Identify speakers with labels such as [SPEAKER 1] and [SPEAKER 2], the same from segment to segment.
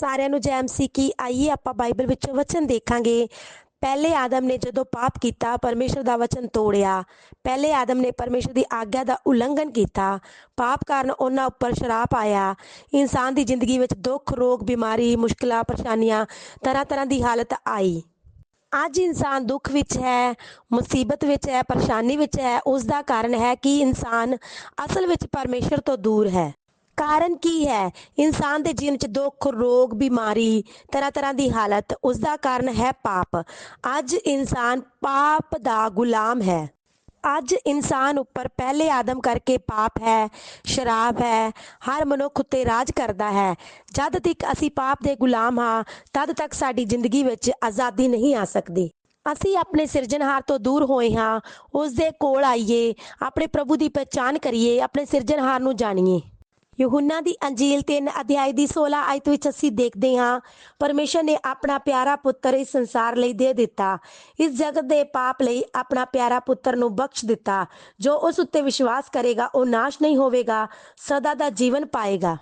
[SPEAKER 1] ਸਾਰਿਆਂ ਨੂੰ ਜੈ ਐਮਸੀ ਕੀ, ਆਈਏ ਆਪਾਂ ਬਾਈਬਲ ਵਿੱਚੋਂ ਵਚਨ ਦੇਖਾਂਗੇ। ਪਹਿਲੇ ਆਦਮ ਨੇ ਜਦੋਂ ਪਾਪ ਕੀਤਾ, ਪਰਮੇਸ਼ਰ ਦਾ ਵਚਨ ਤੋੜਿਆ। ਪਹਿਲੇ ਆਦਮ ਨੇ ਪਰਮੇਸ਼ਰ ਦੀ ਆਗਿਆ ਦਾ ਉਲੰਘਣ ਕੀਤਾ। ਪਾਪ ਕਾਰਨ ਉਹਨਾਂ ਉੱਪਰ ਸ਼ਰਾਪ ਆਇਆ। ਇਨਸਾਨ ਦੀ ਜ਼ਿੰਦਗੀ ਵਿੱਚ ਦੁੱਖ, ਰੋਗ, ਬਿਮਾਰੀ, ਮੁਸ਼ਕਲਾਂ, ਪਰੇਸ਼ਾਨੀਆਂ ਤਰ੍ਹਾਂ ਤਰ੍ਹਾਂ ਦੀ ਹਾਲਤ ਆਈ। ਅੱਜ ਇਨਸਾਨ ਦੁੱਖ ਵਿੱਚ ਹੈ, ਮੁਸੀਬਤ ਵਿੱਚ ਹੈ, ਪਰੇਸ਼ਾਨੀ ਵਿੱਚ ਹੈ। ਉਸ ਦਾ ਕਾਰਨ ਹੈ ਕਿ ਇਨਸਾਨ ਅਸਲ ਵਿੱਚ ਪਰਮੇਸ਼ਰ ਤੋਂ ਦੂਰ ਹੈ। ਕਾਰਨ ਕੀ ਹੈ? ਇਨਸਾਨ ਦੇ ਜੀਵਨ 'ਚ ਦੁੱਖ, ਰੋਗ, ਬਿਮਾਰੀ ਤਰ੍ਹਾਂ ਤਰ੍ਹਾਂ ਦੀ ਹਾਲਤ ਉਸ ਦਾ ਕਾਰਨ ਹੈ ਪਾਪ। ਅੱਜ ਇਨਸਾਨ ਪਾਪ ਦਾ ਗੁਲਾਮ ਹੈ। ਅੱਜ ਇਨਸਾਨ ਉੱਪਰ ਪਹਿਲੇ ਆਦਮ ਕਰਕੇ ਪਾਪ ਹੈ, ਸ਼ਰਾਬ ਹੈ, ਹਰ ਮਨੁੱਖ ਉੱਤੇ ਰਾਜ ਕਰਦਾ ਹੈ। ਜਦ ਤੱਕ ਅਸੀਂ ਪਾਪ ਦੇ ਗੁਲਾਮ ਹਾਂ, ਤਦ ਤੱਕ ਸਾਡੀ ਜ਼ਿੰਦਗੀ ਵਿੱਚ ਆਜ਼ਾਦੀ ਨਹੀਂ ਆ ਸਕਦੀ। ਅਸੀਂ ਆਪਣੇ ਸਿਰਜਣਹਾਰ ਤੋਂ ਦੂਰ ਹੋਏ ਹਾਂ ਉਸ ਦੇ ਕੋਲ ਆਈਏ, ਆਪਣੇ ਪ੍ਰਭੂ ਦੀ ਪਛਾਣ ਕਰੀਏ, ਆਪਣੇ ਸਿਰਜਣਹਾਰ ਨੂੰ ਜਾਣੀਏ। ਯਹੂਨਾ ਦੀ ਅੰਜੀਲ 3 ਅਧਿਆਇ ਦੀ 16 ਆਇਤ ਵਿੱਚ ਅਸੀਂ ਦੇਖਦੇ ਹਾਂ, ਪਰਮੇਸ਼ਰ ਨੇ ਆਪਣਾ ਪਿਆਰਾ ਪੁੱਤਰ ਇਸ ਸੰਸਾਰ ਲਈ ਦੇ ਦਿੱਤਾ। ਇਸ ਜਗਤ ਦੇ ਪਾਪ ਲਈ ਆਪਣਾ ਪਿਆਰਾ ਪੁੱਤਰ ਨੂੰ ਬਖਸ਼ ਦਿੱਤਾ। ਜੋ ਉਸ ਉੱਤੇ ਵਿਸ਼ਵਾਸ ਕਰੇਗਾ, ਉਹ ਨਾਸ਼ ਨਹੀਂ ਹੋਵੇਗਾ, ਸਦਾ ਦਾ ਜੀਵਨ ਪਾਏਗਾ।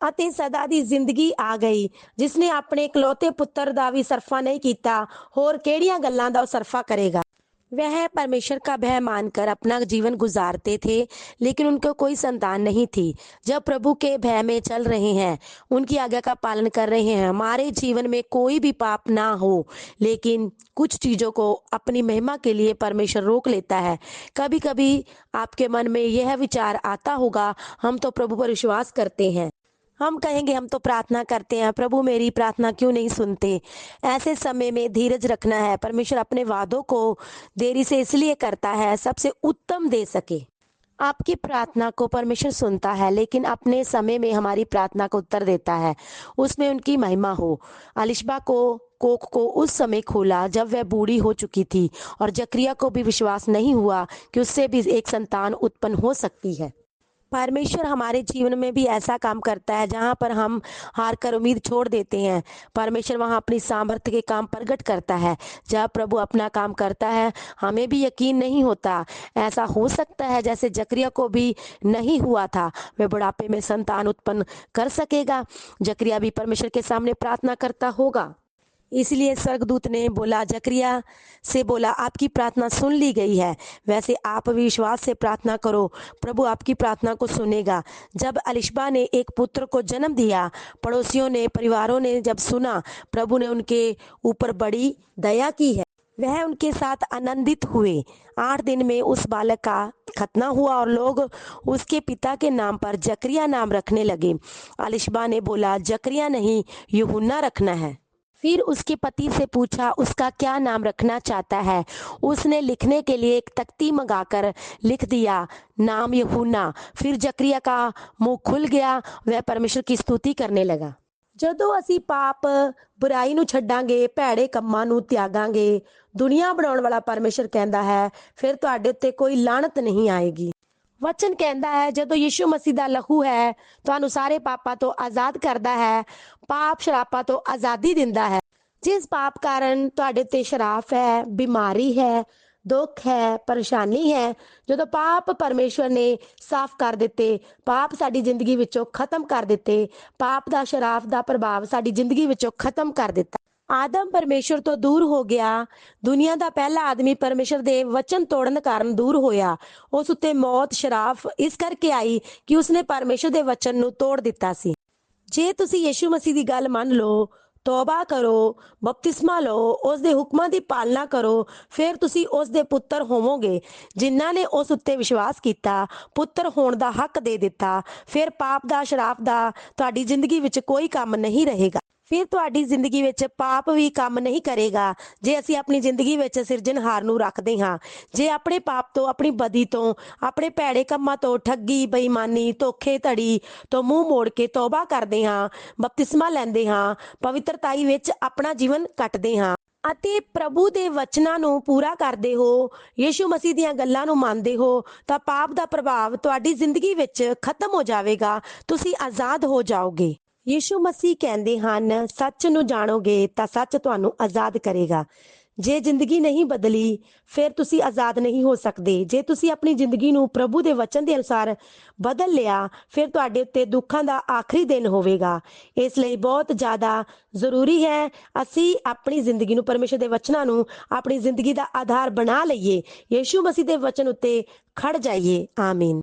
[SPEAKER 1] ਅਤੇ ਸਦਾ ਦੀ ਜ਼ਿੰਦਗੀ ਆ ਗਈ ਜਿਸ ਨੇ ਆਪਣੇ ਇਕਲੌਤੇ ਪੁੱਤਰ ਦਾ ਵੀ ਸਰਫਾ ਨਹੀਂ ਕੀਤਾ, ਹੋਰ ਕਿਹੜੀਆਂ ਗੱਲਾਂ ਦਾ ਉਹ ਸਰਫਾ ਕਰੇਗਾ? वह परमेश्वर का भय मानकर अपना जीवन गुजारते थे, लेकिन उनको कोई संतान नहीं थी। जब प्रभु के भय में चल रहे हैं, उनकी आज्ञा का पालन कर रहे हैं, हमारे जीवन में कोई भी पाप ना हो, लेकिन कुछ चीज़ों को अपनी महिमा के लिए परमेश्वर रोक लेता है। कभी कभी आपके मन में यह विचार आता होगा, हम तो प्रभु पर विश्वास करते हैं। हम कहेंगे, हम तो प्रार्थना करते हैं, प्रभु मेरी प्रार्थना क्यों नहीं सुनते? ऐसे समय में धीरज रखना है, परमेश्वर अपने वादों को देरी से इसलिए करता है, सबसे उत्तम दे सके। आपकी प्रार्थना को परमेश्वर सुनता है, लेकिन अपने समय में हमारी प्रार्थना को उत्तर देता है। उसमें उनकी महिमा हो। अलिशबा को कोक को उस समय खोला जब वह बूढ़ी हो चुकी थी, और जक्रिया को भी विश्वास नहीं हुआ कि उससे भी एक संतान उत्पन्न हो सकती है। परमेश्वर हमारे जीवन में भी ऐसा काम करता है, जहाँ पर हम हार कर उम्मीद छोड़ देते हैं। परमेश्वर वहाँ अपनी सामर्थ्य के काम प्रकट करता है। जब प्रभु अपना काम करता है, हमें भी यकीन नहीं होता। ऐसा हो सकता है जैसे जक्रिया को भी नहीं हुआ था। वह बुढ़ापे में संतान उत्पन्न कर सकेगा। जक्रिया भी परमेश्वर के सामने प्रार्थना करता होगा। इसलिए स्वर्गदूत ने बोला, जकरिया से बोला, आपकी प्रार्थना सुन ली गई है। वैसे आप विश्वास से प्रार्थना करो, प्रभु आपकी प्रार्थना को सुनेगा। जब अलिशबा ने एक पुत्र को जन्म दिया, पड़ोसियों ने, परिवारों ने जब सुना, प्रभु ने उनके ऊपर बड़ी दया की है। वह उनके साथ आनंदित हुए। आठ दिन में उस बालक का खतना हुआ और लोग उसके पिता के नाम पर जकरिया नाम रखने लगे। अलिशबा ने बोला, जकरिया नहीं, यूहुन्ना रखना है। फिर उसके पति से पूछा उसका क्या नाम रखना चाहता है उसने लिखने के लिए एक तख्ती मंगाकर लिख दिया नाम यहूना फिर जकरिया का मुंह खुल गया वह परमेश्वर की स्तुति करने लगा ਜਦੋਂ ਅਸੀਂ ਪਾਪ ਬੁਰਾਈ ਨੂੰ ਛੱਡਾਂਗੇ ਭੈੜੇ ਕੰਮਾਂ ਨੂੰ ਤਿਆਗਾਂਗੇ ਦੁਨੀਆ ਬਣਾਉਣ ਵਾਲਾ ਪਰਮੇਸ਼ਰ ਕਹਿੰਦਾ ਹੈ ਫਿਰ ਤੁਹਾਡੇ ਉੱਤੇ ਕੋਈ ਲਾਣਤ ਨਹੀਂ ਆਏਗੀ ਵਚਨ ਕਹਿੰਦਾ ਹੈ ਜਦੋਂ ਯਿਸੂ ਮਸੀਹ ਦਾ ਲਹੂ ਹੈ ਤੁਹਾਨੂੰ ਸਾਰੇ ਪਾਪਾਂ ਤੋਂ ਆਜ਼ਾਦ ਕਰਦਾ ਹੈ ਪਾਪ ਸ਼ਰਾਪਾਂ ਤੋਂ ਆਜ਼ਾਦੀ ਦਿੰਦਾ ਹੈ ਜਿਸ ਪਾਪ ਕਾਰਨ ਤੁਹਾਡੇ ਤੇ ਸ਼ਰਾਫ ਹੈ ਬਿਮਾਰੀ ਹੈ ਦੁੱਖ ਹੈ ਪਰੇਸ਼ਾਨੀ ਹੈ ਜਦੋਂ ਪਾਪ ਪਰਮੇਸ਼ਵਰ ਨੇ ਸਾਫ਼ ਕਰ ਦਿੱਤੇ ਪਾਪ ਸਾਡੀ ਜ਼ਿੰਦਗੀ ਵਿੱਚੋਂ ਖਤਮ ਕਰ ਦਿੱਤੇ ਪਾਪ ਦਾ ਸ਼ਰਾਫ ਦਾ ਪ੍ਰਭਾਵ ਸਾਡੀ ਜ਼ਿੰਦਗੀ ਵਿੱਚੋਂ ਖਤਮ ਕਰ ਦਿੱਤਾ ਆਦਮ ਪਰਮੇਸ਼ਰ ਤੋਂ ਦੂਰ ਹੋ ਗਿਆ। ਦੁਨੀਆ ਦਾ ਪਹਿਲਾ ਆਦਮੀ ਪਰਮੇਸ਼ਰ ਦੇ ਵਚਨ ਤੋੜਨ ਕਾਰਨ ਦੂਰ ਹੋਇਆ। ਉਸ ਉੱਤੇ ਮੌਤ, ਸ਼ਰਾਫ ਇਸ ਕਰਕੇ ਆਈ ਕਿ ਉਸਨੇ ਪਰਮੇਸ਼ਰ ਦੇ ਵਚਨ ਨੂੰ ਤੋੜ ਦਿੱਤਾ ਸੀ। ਜੇ ਤੁਸੀਂ ਯੀਸ਼ੂ ਮਸੀਹ ਦੀ ਗੱਲ ਮੰਨ ਲਓ, ਤੌਬਾ ਕਰੋ, ਬਪਤਿਸਮਾ ਲਓ, ਉਸ ਦੇ ਹੁਕਮਾਂ ਦੀ ਪਾਲਣਾ ਕਰੋ, ਫਿਰ ਤੁਸੀਂ ਉਸ ਦੇ ਪੁੱਤਰ ਹੋਵੋਗੇ, ਜਿਨ੍ਹਾਂ ਨੇ ਉਸ ਉੱਤੇ ਵਿਸ਼ਵਾਸ ਕੀਤਾ। ਪੁੱਤਰ ਹੋਣ ਦਾ ਹੱਕ ਦੇ ਦਿੱਤਾ। ਫਿਰ ਪਾਪ ਦਾ ਸ਼ਰਾਪ ਦਾ ਤੁਹਾਡੀ ਜ਼ਿੰਦਗੀ ਵਿੱਚ ਕੋਈ ਕੰਮ ਨਹੀਂ ਰਹੇਗਾ। ਫਿਰ ਤੁਹਾਡੀ ਜ਼ਿੰਦਗੀ ਵਿੱਚ ਪਾਪ ਵੀ ਕੰਮ ਨਹੀਂ ਕਰੇਗਾ। ਜੇ ਅਸੀਂ ਆਪਣੀ ਜ਼ਿੰਦਗੀ ਵਿੱਚ ਸਿਰਜਣਹਾਰ ਨੂੰ ਰੱਖਦੇ ਹਾਂ, ਜੇ ਆਪਣੇ ਪਾਪ ਤੋਂ, ਆਪਣੀ ਬਦੀ ਤੋਂ, ਆਪਣੇ ਭੈੜੇ ਕੰਮਾਂ ਤੋਂ ਠੱਗੀ, ਬੇਈਮਾਨੀ, ਧੋਖੇ ਧੜੀ ਤੋਂ ਮੂੰਹ ਮੋੜ ਕੇ ਤੌਬਾ ਕਰਦੇ ਹਾਂ, ਬਪਤਿਸਮਾ ਲੈਂਦੇ ਹਾਂ, ਪਵਿੱਤਰਤਾਈ ਵਿੱਚ ਆਪਣਾ ਜੀਵਨ ਕੱਟਦੇ ਹਾਂ ਅਤੇ ਪ੍ਰਭੂ ਦੇ ਵਚਨਾਂ ਨੂੰ ਪੂਰਾ ਕਰਦੇ ਹੋ, ਯੀਸ਼ੂ ਮਸੀਹ ਦੀਆਂ ਗੱਲਾਂ ਨੂੰ ਮੰਨਦੇ ਹੋ, ਤਾਂ ਪਾਪ ਦਾ ਪ੍ਰਭਾਵ ਤੁਹਾਡੀ ਜ਼ਿੰਦਗੀ ਵਿੱਚ ਖਤਮ ਹੋ ਜਾਵੇਗਾ, ਤੁਸੀਂ ਆਜ਼ਾਦ ਹੋ ਜਾਓਗੇ। ਯੀਸ਼ੂ ਮਸੀਹ ਕਹਿੰਦੇ ਹਨ, ਸੱਚ ਨੂੰ ਜਾਣੋਗੇ ਤਾਂ ਸੱਚ ਤੁਹਾਨੂੰ ਆਜ਼ਾਦ ਕਰੇਗਾ। ਜੇ ਜ਼ਿੰਦਗੀ ਨਹੀਂ ਬਦਲੀ, ਫਿਰ ਤੁਸੀਂ ਆਜ਼ਾਦ ਨਹੀਂ ਹੋ ਸਕਦੇ। ਜੇ ਤੁਸੀਂ ਆਪਣੀ ਜ਼ਿੰਦਗੀ ਨੂੰ ਪ੍ਰਭੂ ਦੇ ਵਚਨ ਦੇ ਅਨੁਸਾਰ ਬਦਲ ਲਿਆ, ਫਿਰ ਤੁਹਾਡੇ ਉੱਤੇ ਦੁੱਖਾਂ ਦਾ ਆਖਰੀ ਦਿਨ ਹੋਵੇਗਾ। ਇਸ ਲਈ ਬਹੁਤ ਜ਼ਿਆਦਾ ਜ਼ਰੂਰੀ ਹੈ, ਅਸੀਂ ਆਪਣੀ ਜ਼ਿੰਦਗੀ ਨੂੰ ਪਰਮੇਸ਼ਰ ਦੇ ਵਚਨਾਂ ਨੂੰ ਆਪਣੀ ਜ਼ਿੰਦਗੀ ਦਾ ਆਧਾਰ ਬਣਾ ਲਈਏ। ਯੀਸ਼ੂ ਮਸੀਹ ਦੇ ਵਚਨ ਉੱਤੇ ਖੜ ਜਾਈਏ। ਆਮੀਨ।